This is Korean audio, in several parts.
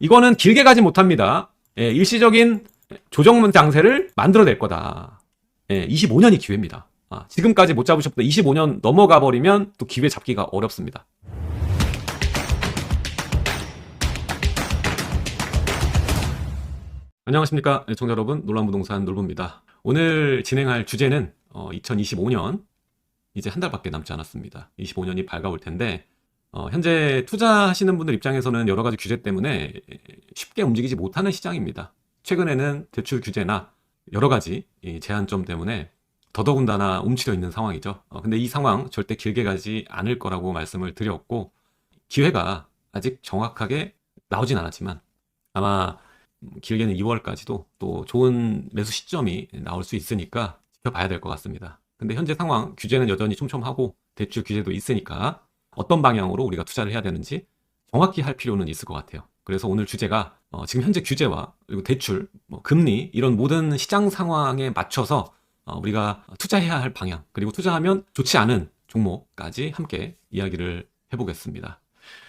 이거는 길게 가지 못합니다. 예, 일시적인 조정문 장세를 만들어낼 거다. 예, 25년이 기회입니다. 아, 지금까지 못 잡으셨다 25년 넘어가 버리면 또 기회 잡기가 어렵습니다. 안녕하십니까 청자 여러분 놀란부동산 놀부입니다. 오늘 진행할 주제는 어, 2025년 이제 한 달밖에 남지 않았습니다. 25년이 밝아올 텐데 어, 현재 투자하시는 분들 입장에서는 여러 가지 규제 때문에 쉽게 움직이지 못하는 시장입니다. 최근에는 대출 규제나 여러 가지 이 제한점 때문에 더더군다나 움츠려 있는 상황이죠. 어, 근데 이 상황 절대 길게 가지 않을 거라고 말씀을 드렸고 기회가 아직 정확하게 나오진 않았지만 아마 길게는 2월까지도 또 좋은 매수 시점이 나올 수 있으니까 지켜봐야 될 것 같습니다. 근데 현재 상황 규제는 여전히 촘촘하고 대출 규제도 있으니까 어떤 방향으로 우리가 투자를 해야 되는지 정확히 할 필요는 있을 것 같아요. 그래서 오늘 주제가 어, 지금 현재 규제와 그리고 대출, 뭐 금리 이런 모든 시장 상황에 맞춰서 어, 우리가 투자해야 할 방향 그리고 투자하면 좋지 않은 종목까지 함께 이야기를 해보겠습니다.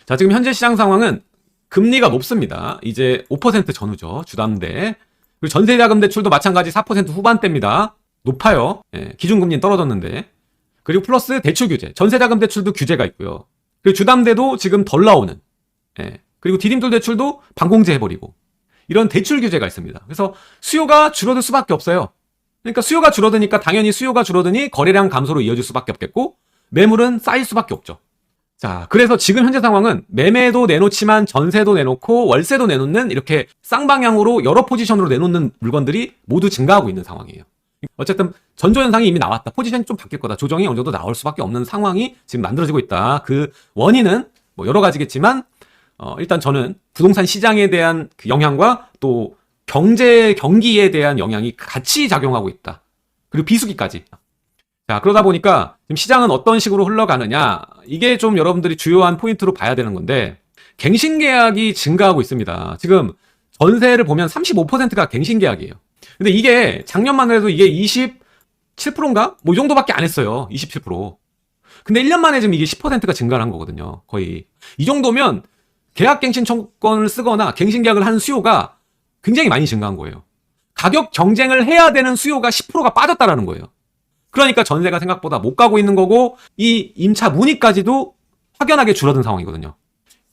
자 지금 현재 시장 상황은 금리가 높습니다. 이제 5% 전후죠. 주담대. 그리고 전세자금 대출도 마찬가지 4% 후반대입니다. 높아요. 예, 기준금리는 떨어졌는데. 그리고 플러스 대출 규제. 전세자금 대출도 규제가 있고요. 그리고 주담대도 지금 덜 나오는. 예, 그리고 디딤돌 대출도 반공제 해버리고. 이런 대출 규제가 있습니다. 그래서 수요가 줄어들 수밖에 없어요. 그러니까 수요가 줄어드니까 당연히 수요가 줄어드니 거래량 감소로 이어질 수밖에 없겠고 매물은 쌓일 수밖에 없죠. 자, 그래서 지금 현재 상황은 매매도 내놓지만 전세도 내놓고 월세도 내놓는 이렇게 쌍방향으로 여러 포지션으로 내놓는 물건들이 모두 증가하고 있는 상황이에요. 어쨌든 전조 현상이 이미 나왔다. 포지션이 좀 바뀔 거다. 조정이 어느 정도 나올 수밖에 없는 상황이 지금 만들어지고 있다. 그 원인은 뭐 여러 가지겠지만 어, 일단 저는 부동산 시장에 대한 그 영향과 또 경제 경기에 대한 영향이 같이 작용하고 있다. 그리고 비수기까지. 자, 그러다 보니까 지금 시장은 어떤 식으로 흘러가느냐, 이게 좀 여러분들이 주요한 포인트로 봐야 되는 건데, 갱신 계약이 증가하고 있습니다. 지금 전세를 보면 35%가 갱신 계약이에요. 근데 이게 작년만 해도 이게 27%인가? 뭐 이 정도밖에 안 했어요. 27%. 근데 1년 만에 지금 이게 10%가 증가를 한 거거든요. 거의. 이 정도면 계약갱신 청권을 쓰거나 갱신 계약을 하는 수요가 굉장히 많이 증가한 거예요. 가격 경쟁을 해야 되는 수요가 10%가 빠졌다라는 거예요. 그러니까 전세가 생각보다 못 가고 있는 거고 이 임차 문의까지도 확연하게 줄어든 상황이거든요.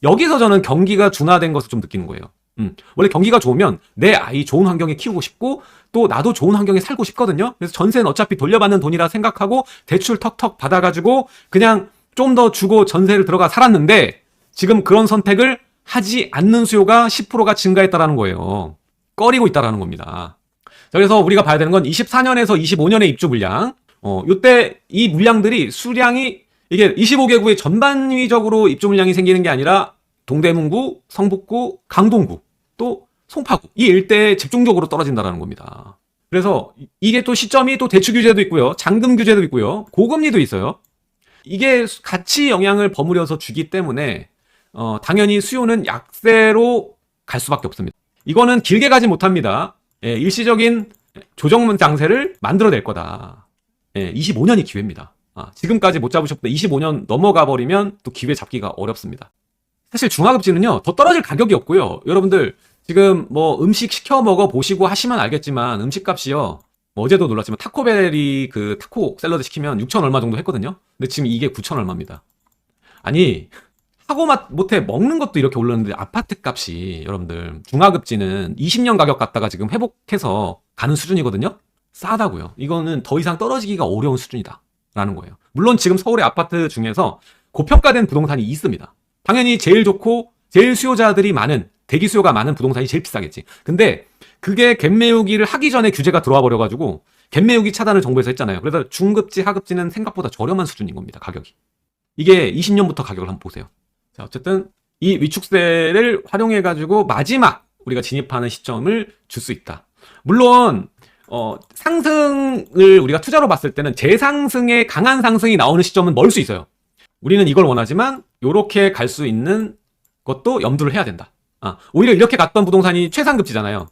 여기서 저는 경기가 둔화된 것을 좀 느끼는 거예요. 음, 원래 경기가 좋으면 내 아이 좋은 환경에 키우고 싶고 또 나도 좋은 환경에 살고 싶거든요. 그래서 전세는 어차피 돌려받는 돈이라 생각하고 대출 턱턱 받아가지고 그냥 좀 더 주고 전세를 들어가 살았는데 지금 그런 선택을 하지 않는 수요가 10%가 증가했다라는 거예요. 꺼리고 있다라는 겁니다. 자, 그래서 우리가 봐야 되는 건 24년에서 25년의 입주 물량. 어, 요때 이 물량들이 수량이 이게 25개구의 전반위적으로 입주 물량이 생기는 게 아니라 동대문구, 성북구, 강동구, 또 송파구 이 일대에 집중적으로 떨어진다라는 겁니다. 그래서 이- 이게 또 시점이 또 대출 규제도 있고요. 잔금 규제도 있고요. 고금리도 있어요. 이게 같이 영향을 버무려서 주기 때문에 어, 당연히 수요는 약세로 갈 수밖에 없습니다. 이거는 길게 가지 못합니다. 예, 일시적인 조정문 장세를 만들어낼 거다. 예, 25년이 기회입니다. 아, 지금까지 못 잡으셨다 25년 넘어가 버리면 또 기회 잡기가 어렵습니다. 사실 중화급지는요 더 떨어질 가격이 없고요. 여러분들 지금 뭐 음식 시켜 먹어 보시고 하시면 알겠지만 음식값이요. 뭐 어제도 놀랐지만 타코벨이 그 타코 샐러드 시키면 6천 얼마 정도 했거든요. 근데 지금 이게 9천 얼마입니다. 아니 하고 맛 못해 먹는 것도 이렇게 올랐는데 아파트 값이 여러분들 중하급지는 20년 가격 갖다가 지금 회복해서 가는 수준이거든요. 싸다고요. 이거는 더 이상 떨어지기가 어려운 수준이다라는 거예요. 물론 지금 서울의 아파트 중에서 고평가된 부동산이 있습니다. 당연히 제일 좋고 제일 수요자들이 많은 대기 수요가 많은 부동산이 제일 비싸겠지. 근데 그게 갭매우기를 하기 전에 규제가 들어와 버려가지고 갭매우기 차단을 정부에서 했잖아요. 그래서 중급지, 하급지는 생각보다 저렴한 수준인 겁니다. 가격이. 이게 20년부터 가격을 한번 보세요. 자, 어쨌든 이 위축세를 활용해 가지고 마지막 우리가 진입하는 시점을 줄 수 있다. 물론 어, 상승을 우리가 투자로 봤을 때는 재상승의 강한 상승이 나오는 시점은 멀 수 있어요. 우리는 이걸 원하지만 요렇게 갈 수 있는 것도 염두를 해야 된다. 아, 오히려 이렇게 갔던 부동산이 최상급지잖아요.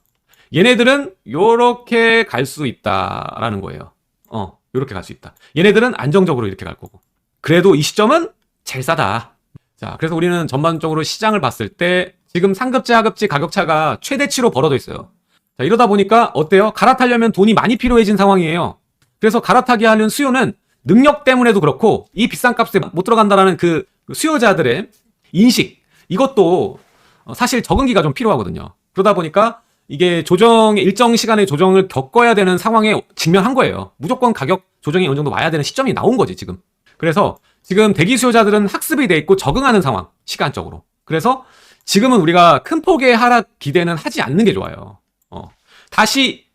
얘네들은 요렇게 갈 수 있다라는 거예요. 어, 요렇게 갈 수 있다. 얘네들은 안정적으로 이렇게 갈 거고. 그래도 이 시점은 제일 싸다. 자, 그래서 우리는 전반적으로 시장을 봤을 때 지금 상급지, 하급지 가격차가 최대치로 벌어져 있어요. 자, 이러다 보니까 어때요? 갈아타려면 돈이 많이 필요해진 상황이에요. 그래서 갈아타게 하는 수요는 능력 때문에도 그렇고 이 비싼 값에 못 들어간다라는 그 수요자들의 인식 이것도 어, 사실 적응기가 좀 필요하거든요. 그러다 보니까 이게 조정 일정 시간의 조정을 겪어야 되는 상황에 직면한 거예요. 무조건 가격 조정이 어느 정도 와야 되는 시점이 나온 거지 지금. 그래서 지금 대기 수요자들은 학습이 돼 있고 적응하는 상황 시간적으로. 그래서 지금은 우리가 큰 폭의 하락 기대는 하지 않는 게 좋아요. 어. 다시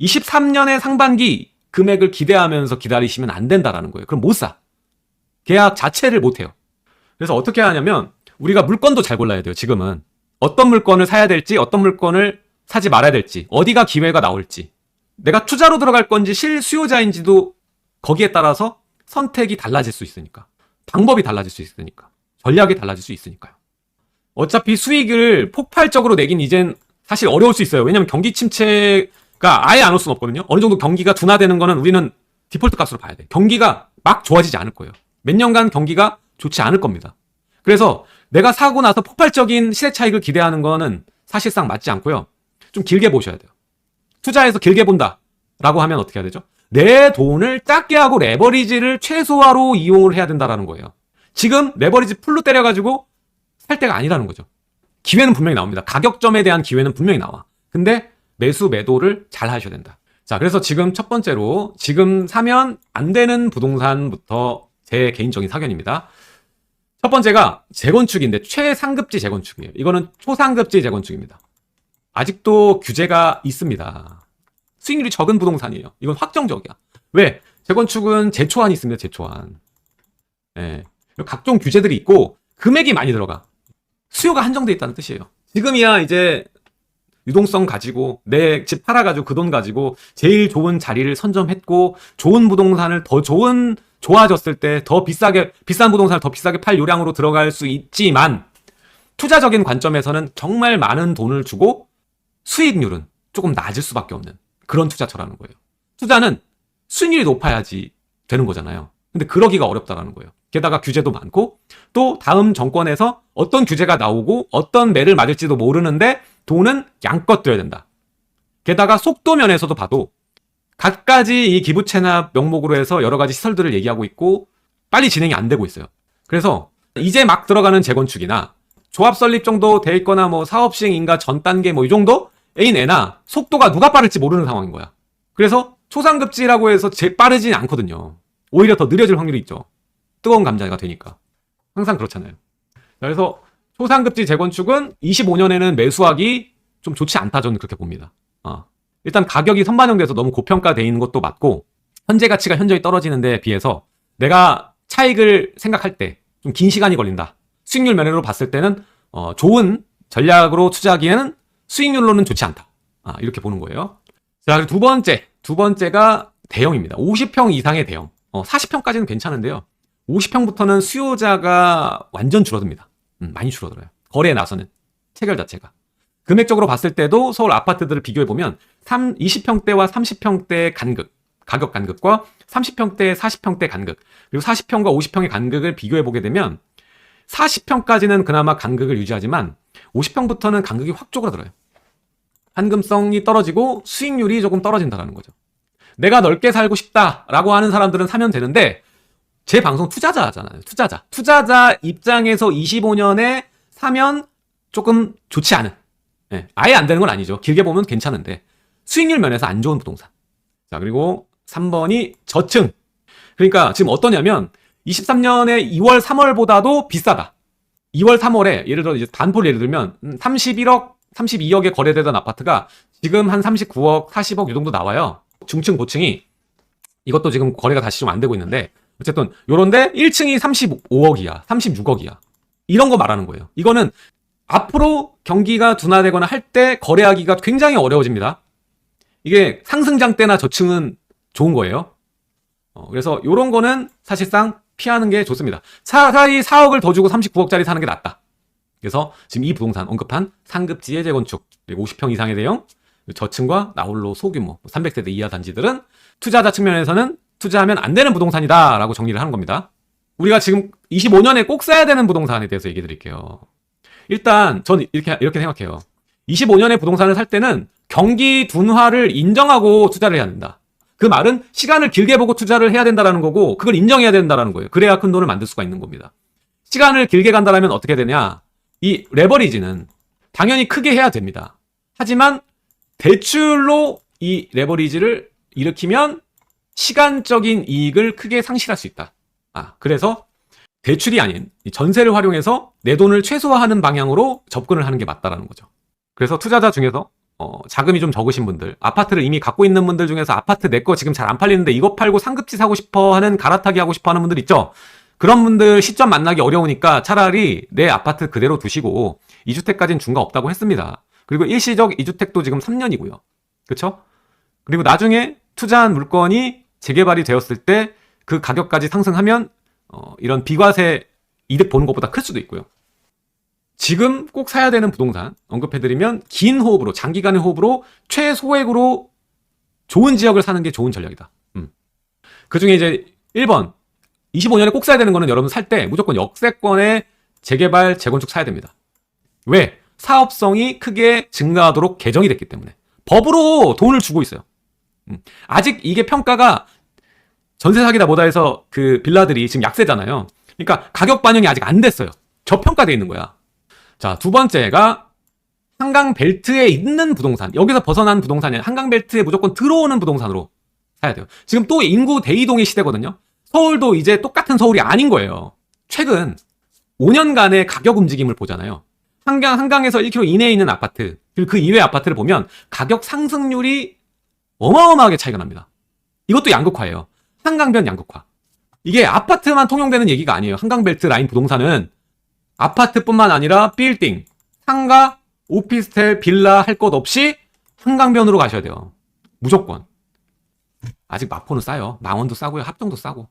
23년의 상반기 금액을 기대하면서 기다리시면 안 된다라는 거예요. 그럼 못 사. 계약 자체를 못 해요. 그래서 어떻게 하냐면 우리가 물건도 잘 골라야 돼요. 지금은 어떤 물건을 사야 될지, 어떤 물건을 사지 말아야 될지, 어디가 기회가 나올지, 내가 투자로 들어갈 건지 실수요자인지도 거기에 따라서 선택이 달라질 수 있으니까. 방법이 달라질 수 있으니까. 전략이 달라질 수 있으니까요. 어차피 수익을 폭발적으로 내긴 이젠 사실 어려울 수 있어요. 왜냐면 경기 침체 가 아예 안 올 수는 없거든요. 어느 정도 경기가 둔화되는 거는 우리는 디폴트 값으로 봐야 돼. 경기가 막 좋아지지 않을 거예요. 몇 년간 경기가 좋지 않을 겁니다. 그래서 내가 사고 나서 폭발적인 시세 차익을 기대하는 거는 사실상 맞지 않고요. 좀 길게 보셔야 돼요. 투자해서 길게 본다. 라고 하면 어떻게 해야 되죠? 내 돈을 작게 하고 레버리지를 최소화로 이용을 해야 된다라는 거예요. 지금 레버리지 풀로 때려가지고 살 때가 아니라는 거죠. 기회는 분명히 나옵니다. 가격점에 대한 기회는 분명히 나와. 근데 매수 매도를 잘 하셔야 된다. 자, 그래서 지금 첫 번째로 지금 사면 안 되는 부동산부터 제 개인적인 사견입니다. 첫 번째가 재건축인데 최상급지 재건축이에요. 이거는 초상급지 재건축입니다. 아직도 규제가 있습니다. 수익률이 적은 부동산이에요. 이건 확정적이야. 왜? 재건축은 제초안이 있습니다. 제초안. 예. 각종 규제들이 있고 금액이 많이 들어가. 수요가 한정돼 있다는 뜻이에요. 지금이야 이제 유동성 가지고 내 집 팔아가지고 그 돈 가지고 제일 좋은 자리를 선점했고 좋은 부동산을 더 좋은 좋아졌을 때 더 비싸게 비싼 부동산을 더 비싸게 팔 요량으로 들어갈 수 있지만 투자적인 관점에서는 정말 많은 돈을 주고 수익률은 조금 낮을 수밖에 없는 그런 투자처라는 거예요. 투자는 수익률이 높아야지 되는 거잖아요. 근데 그러기가 어렵다라는 거예요. 게다가 규제도 많고 또 다음 정권에서 어떤 규제가 나오고 어떤 매를 맞을지도 모르는데 돈은 양껏 들여야 된다. 게다가 속도 면에서도 봐도 갖가지 이 기부 체납 명목으로 해서 여러 가지 시설들을 얘기하고 있고 빨리 진행이 안 되고 있어요. 그래서 이제 막 들어가는 재건축이나 조합 설립 정도 돼 있거나 뭐 사업 시행 인가 전 단계 뭐 이 정도 애인 애나 속도가 누가 빠를지 모르는 상황인 거야. 그래서 초상급지라고 해서 제 빠르진 않거든요. 오히려 더 느려질 확률이 있죠. 뜨거운 감자가 되니까. 항상 그렇잖아요. 그래서 초상급지 재건축은 25년에는 매수하기 좀 좋지 않다 저는 그렇게 봅니다. 어. 일단 가격이 선반영돼서 너무 고평가돼 있는 것도 맞고 현재 가치가 현저히 떨어지는 데 비해서 내가 차익을 생각할 때 좀 긴 시간이 걸린다. 수익률 면으로 봤을 때는 어, 좋은 전략으로 투자하기에는 수익률로는 좋지 않다. 아, 이렇게 보는 거예요. 자, 그리고 두 번째. 두 번째가 대형입니다. 50평 이상의 대형. 어, 40평까지는 괜찮은데요. 50평부터는 수요자가 완전 줄어듭니다. 음, 많이 줄어들어요. 거래에 나서는 체결 자체가. 금액적으로 봤을 때도 서울 아파트들을 비교해 보면 3, 20평대와 30평대 간극, 가격 간극과 30평대, 40평대 간극, 그리고 40평과 50평의 간극을 비교해 보게 되면 40평까지는 그나마 간극을 유지하지만 50평부터는 간극이 확 쪼그라들어요. 환금성이 떨어지고 수익률이 조금 떨어진다는 거죠. 내가 넓게 살고 싶다라고 하는 사람들은 사면 되는데 제 방송 투자자잖아요. 투자자. 투자자 입장에서 25년에 사면 조금 좋지 않은. 네, 아예 안 되는 건 아니죠. 길게 보면 괜찮은데 수익률 면에서 안 좋은 부동산. 자, 그리고 3번이 저층. 그러니까 지금 어떠냐면 23년에 2월, 3월보다도 비싸다. 2월, 3월에 예를 들어 이제 단골 예를 들면 31억, 32억에 거래되던 아파트가 지금 한 39억, 40억 이 정도 나와요. 중층, 고층이 이것도 지금 거래가 다시 좀 안 되고 있는데 어쨌든 요런데 1층이 35억이야, 36억이야. 이런 거 말하는 거예요. 이거는 앞으로 경기가 둔화되거나 할 때 거래하기가 굉장히 어려워집니다. 이게 상승장 때나 저층은 좋은 거예요. 어, 그래서 요런 거는 사실상 피하는 게 좋습니다. 차라리 4억을 더 주고 39억짜리 사는 게 낫다. 그래서 지금 이 부동산 언급한 상급지의 재건축, 그리고 50평 이상의 대형, 저층과 나홀로 소규모 300세대 이하 단지들은 투자자 측면에서는 투자하면 안 되는 부동산이다 라고 정리를 하는 겁니다. 우리가 지금 25년에 꼭 사야 되는 부동산에 대해서 얘기 드릴게요. 일단 전 이렇게 이렇게 생각해요. 25년에 부동산을 살 때는 경기 둔화를 인정하고 투자를 해야 된다. 그 말은 시간을 길게 보고 투자를 해야 된다라는 거고 그걸 인정해야 된다라는 거예요. 그래야 큰 돈을 만들 수가 있는 겁니다. 시간을 길게 간다라면 어떻게 되냐? 이 레버리지는 당연히 크게 해야 됩니다. 하지만 대출로 이 레버리지를 일으키면 시간적인 이익을 크게 상실할 수 있다. 아, 그래서 대출이 아닌 이 전세를 활용해서 내 돈을 최소화하는 방향으로 접근을 하는 게 맞다라는 거죠. 그래서 투자자 중에서 어, 자금이 좀 적으신 분들, 아파트를 이미 갖고 있는 분들 중에서 아파트 내 거 지금 잘 안 팔리는데 이거 팔고 상급지 사고 싶어 하는 갈아타기 하고 싶어 하는 분들 있죠? 그런 분들 시점 만나기 어려우니까 차라리 내 아파트 그대로 두시고 2주택까지는 중과 없다고 했습니다. 그리고 일시적 2주택도 지금 3년이고요. 그쵸? 그리고 나중에 투자한 물건이 재개발이 되었을 때 그 가격까지 상승하면 어, 이런 비과세 이득 보는 것보다 클 수도 있고요. 지금 꼭 사야 되는 부동산 언급해드리면 긴 호흡으로 장기간의 호흡으로 최소액으로 좋은 지역을 사는 게 좋은 전략이다. 음. 그 중에 이제 1번 25년에 꼭 사야 되는 거는 여러분 살 때 무조건 역세권의 재개발 재건축 사야 됩니다. 왜? 사업성이 크게 증가하도록 개정이 됐기 때문에 법으로 돈을 주고 있어요. 음. 아직 이게 평가가 전세 사기다 뭐다 해서 그 빌라들이 지금 약세잖아요. 그러니까 가격 반영이 아직 안 됐어요. 저평가돼 있는 거야. 자, 두 번째가 한강 벨트에 있는 부동산. 여기서 벗어난 부동산이 한강 벨트에 무조건 들어오는 부동산으로 사야 돼요. 지금 또 인구 대이동의 시대거든요. 서울도 이제 똑같은 서울이 아닌 거예요. 최근 5년간의 가격 움직임을 보잖아요. 한강, 한강에서 1km 이내에 있는 아파트, 그리고 그 이외의 아파트를 보면 가격 상승률이 어마어마하게 차이가 납니다. 이것도 양극화예요. 한강변 양극화. 이게 아파트만 통용되는 얘기가 아니에요. 한강벨트 라인 부동산은 아파트뿐만 아니라 빌딩, 상가, 오피스텔, 빌라 할 것 없이 한강변으로 가셔야 돼요. 무조건. 아직 마포는 싸요. 망원도 싸고요. 합정도 싸고.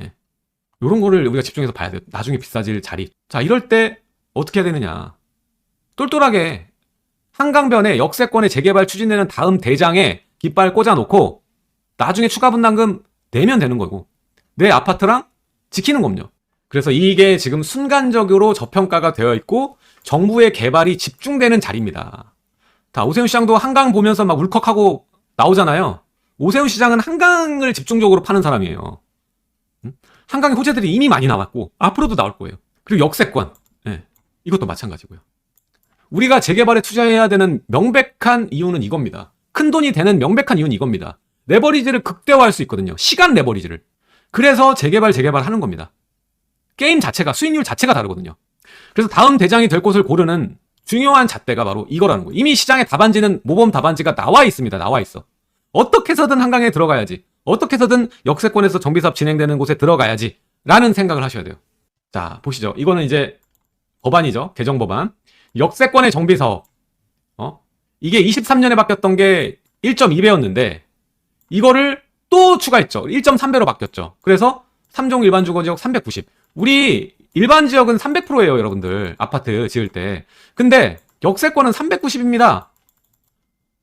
예. 요런 거를 우리가 집중해서 봐야 돼요. 나중에 비싸질 자리. 자, 이럴 때 어떻게 해야 되느냐. 똘똘하게 한강변에 역세권의 재개발 추진되는 다음 대장에 깃발 꽂아놓고 나중에 추가 분담금 내면 되는 거고 내 아파트랑 지키는 겁니다. 그래서 이게 지금 순간적으로 저평가가 되어 있고 정부의 개발이 집중되는 자리입니다. 다 오세훈 시장도 한강 보면서 막 울컥하고 나오잖아요. 오세훈 시장은 한강을 집중적으로 파는 사람이에요. 음? 한강의 호재들이 이미 많이 나왔고 앞으로도 나올 거예요. 그리고 역세권, 예, 이것도 마찬가지고요. 우리가 재개발에 투자해야 되는 명백한 이유는 이겁니다. 큰 돈이 되는 명백한 이유는 이겁니다. 레버리지를 극대화할 수 있거든요. 시간 레버리지를. 그래서 재개발 재개발 하는 겁니다. 게임 자체가 수익률 자체가 다르거든요. 그래서 다음 대장이 될 곳을 고르는 중요한 잣대가 바로 이거라는 거예요. 이미 시장의 답안지는 모범 답안지가 나와 있습니다. 나와 있어. 어떻게 해서든 한강에 들어가야지. 어떻게 해서든 역세권에서 정비사업 진행되는 곳에 들어가야지. 라는 생각을 하셔야 돼요. 자, 보시죠. 이거는 이제 법안이죠. 개정 법안. 역세권의 정비사업. 어? 이게 23년에 바뀌었던 게 1.2배였는데 이거를 또 추가했죠. 1.3배로 바뀌었죠. 그래서 3종 일반 주거 지역 390. 우리 일반 지역은 300%예요, 여러분들. 아파트 지을 때. 근데 역세권은 390입니다.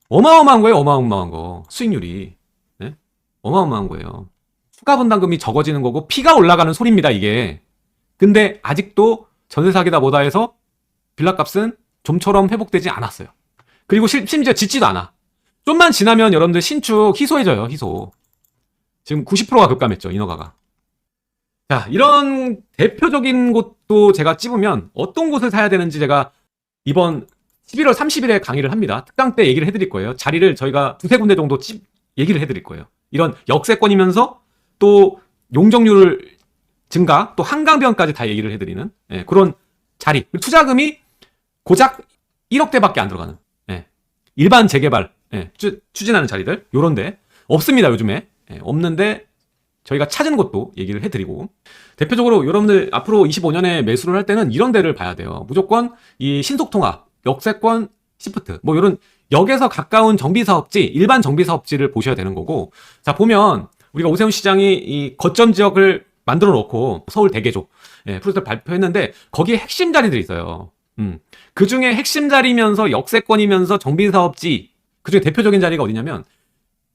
어마어마한 거예요, 어마어마한 거. 수익률이. 네? 어마어마한 거예요. 추가 분담금이 적어지는 거고 피가 올라가는 소리입니다, 이게. 근데 아직도 전세 사기다 뭐다 해서 빌라 값은 좀처럼 회복되지 않았어요. 그리고 실- 심지어 짓지도 않아. 좀만 지나면 여러분들 신축 희소해져요, 희소. 지금 90%가 급감했죠, 인허가가. 자, 이런 대표적인 곳도 제가 찝으면 어떤 곳을 사야 되는지 제가 이번 11월 30일에 강의를 합니다. 특강 때 얘기를 해드릴 거예요. 자리를 저희가 두세 군데 정도 찝, 얘기를 해드릴 거예요. 이런 역세권이면서 또 용적률 증가, 또 한강변까지 다 얘기를 해드리는 예, 그런 자리. 투자금이 고작 1억대밖에 안 들어가는 예, 일반 재개발 예, 추, 추진하는 자리들 요런데 없습니다 요즘에. 예, 없는데 저희가 찾은 곳도 얘기를 해드리고. 대표적으로 여러분들 앞으로 25년에 매수를 할 때는 이런 데를 봐야 돼요. 무조건 이 신속통합 역세권 시프트 뭐 이런 역에서 가까운 정비사업지 일반 정비사업지를 보셔야 되는 거고. 자 보면 우리가 오세훈 시장이 이 거점 지역을 만들어 놓고 서울 대개조 예, 프로젝트 발표했는데 거기에 핵심 자리들이 있어요 음. 그 중에 핵심 자리면서 역세권이면서 정비사업지 그 중에 대표적인 자리가 어디냐면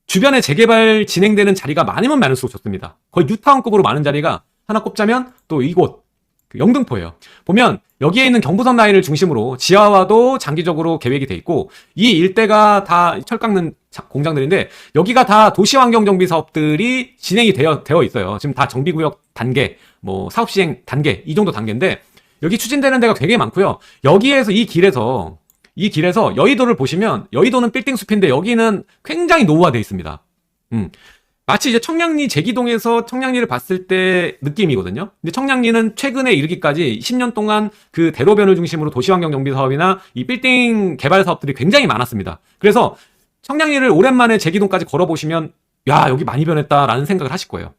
주변에 재개발 진행되는 자리가 많으면 많을수록 좋습니다. 거의 뉴타운급으로 많은 자리가 하나 꼽자면 또 이곳 그 영등포예요. 보면 여기에 있는 경부선 라인을 중심으로 지하화도 장기적으로 계획이 돼 있고 이 일대가 다 철 깎는 자- 공장들인데 여기가 다 도시환경 정비 사업들이 진행이 되어 되어 있어요. 지금 다 정비구역 단계, 뭐 사업 시행 단계 이 정도 단계인데 여기 추진되는 데가 되게 많고요. 여기에서 이 길에서 이 길에서 여의도를 보시면 여의도는 빌딩 숲인데 여기는 굉장히 노후화돼 있습니다. 음. 마치 이제 청량리 제기동에서 청량리를 봤을 때 느낌이거든요. 근데 청량리는 최근에 이르기까지 10년 동안 그 대로변을 중심으로 도시환경 정비 사업이나 이 빌딩 개발 사업들이 굉장히 많았습니다. 그래서 청량리를 오랜만에 제기동까지 걸어보시면 야 여기 많이 변했다라는 생각을 하실 거예요.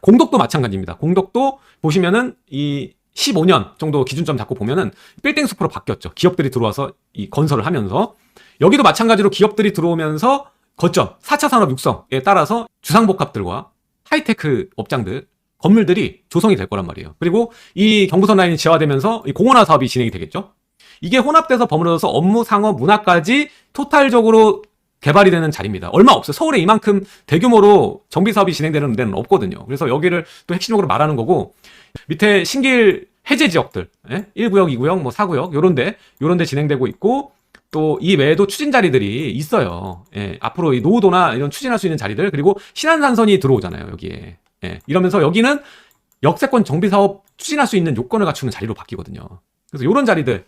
공덕도 마찬가지입니다. 공덕도 보시면은 이 15년 정도 기준점 잡고 보면은 빌딩 숲으로 바뀌었죠. 기업들이 들어와서 이 건설을 하면서 여기도 마찬가지로 기업들이 들어오면서 거점 4차 산업 육성에 따라서 주상복합들과 하이테크 업장들 건물들이 조성이 될 거란 말이에요. 그리고 이 경부선 라인이 지하화되면서 이 공원화 사업이 진행이 되겠죠. 이게 혼합돼서 버무려져서 업무, 상업, 문화까지 토탈적으로 개발이 되는 자리입니다. 얼마 없어요. 서울에 이만큼 대규모로 정비 사업이 진행되는 데는 없거든요. 그래서 여기를 또 핵심적으로 말하는 거고 밑에 신길 해제 지역들, 예? 1구역, 2구역, 뭐 4구역 요런 데 요런 데 진행되고 있고 또 이 외에도 추진 자리들이 있어요. 예, 앞으로 이 노후도나 이런 추진할 수 있는 자리들 그리고 신안산선이 들어오잖아요 여기에. 예, 이러면서 여기는 역세권 정비 사업 추진할 수 있는 요건을 갖추는 자리로 바뀌거든요. 그래서 요런 자리들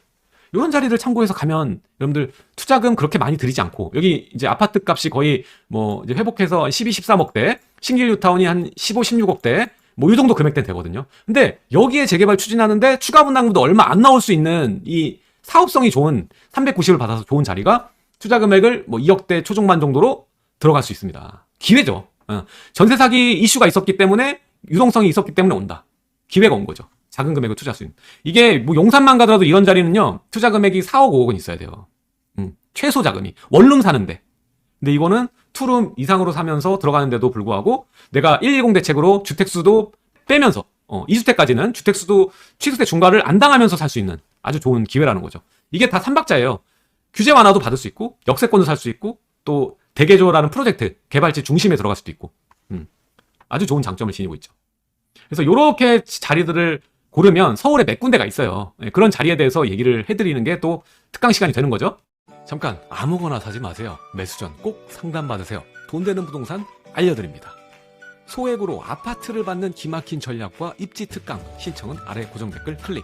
요런 자리를 참고해서 가면 여러분들 투자금 그렇게 많이 들이지 않고 여기 이제 아파트 값이 거의 뭐 이제 회복해서 12, 13억대 신길 뉴타운이 한 15, 16억대 뭐 이 정도 금액대 되거든요. 근데 여기에 재개발 추진하는데 추가 분담금도 얼마 안 나올 수 있는 이 사업성이 좋은 390을 받아서 좋은 자리가 투자 금액을 뭐 2억대 초중반 정도로 들어갈 수 있습니다. 기회죠. 어. 전세 사기 이슈가 있었기 때문에 유동성이 있었기 때문에 온다. 기회가 온 거죠. 작은 금액을 투자할 수 있는. 이게 뭐 용산만 가더라도 이런 자리는요. 투자 금액이 4억 5억은 있어야 돼요. 음, 최소 자금이. 원룸 사는데. 근데 이거는 투룸 이상으로 사면서 들어가는데도 불구하고 내가 120 대책으로 주택수도 빼면서 어, 2주택까지는 주택수도 취득세 중과를 안 당하면서 살 수 있는 아주 좋은 기회라는 거죠. 이게 다 삼박자예요. 규제 완화도 받을 수 있고 역세권도 살 수 있고 또 대개조라는 프로젝트 개발지 중심에 들어갈 수도 있고 음, 아주 좋은 장점을 지니고 있죠. 그래서 이렇게 자리들을 고르면 서울에 몇 군데가 있어요. 예, 그런 자리에 대해서 얘기를 해드리는 게 또 특강 시간이 되는 거죠. 잠깐 아무거나 사지 마세요. 매수 전 꼭 상담 받으세요. 돈 되는 부동산 알려드립니다. 소액으로 아파트를 받는 기막힌 전략과 입지 특강 신청은 아래 고정 댓글 클릭.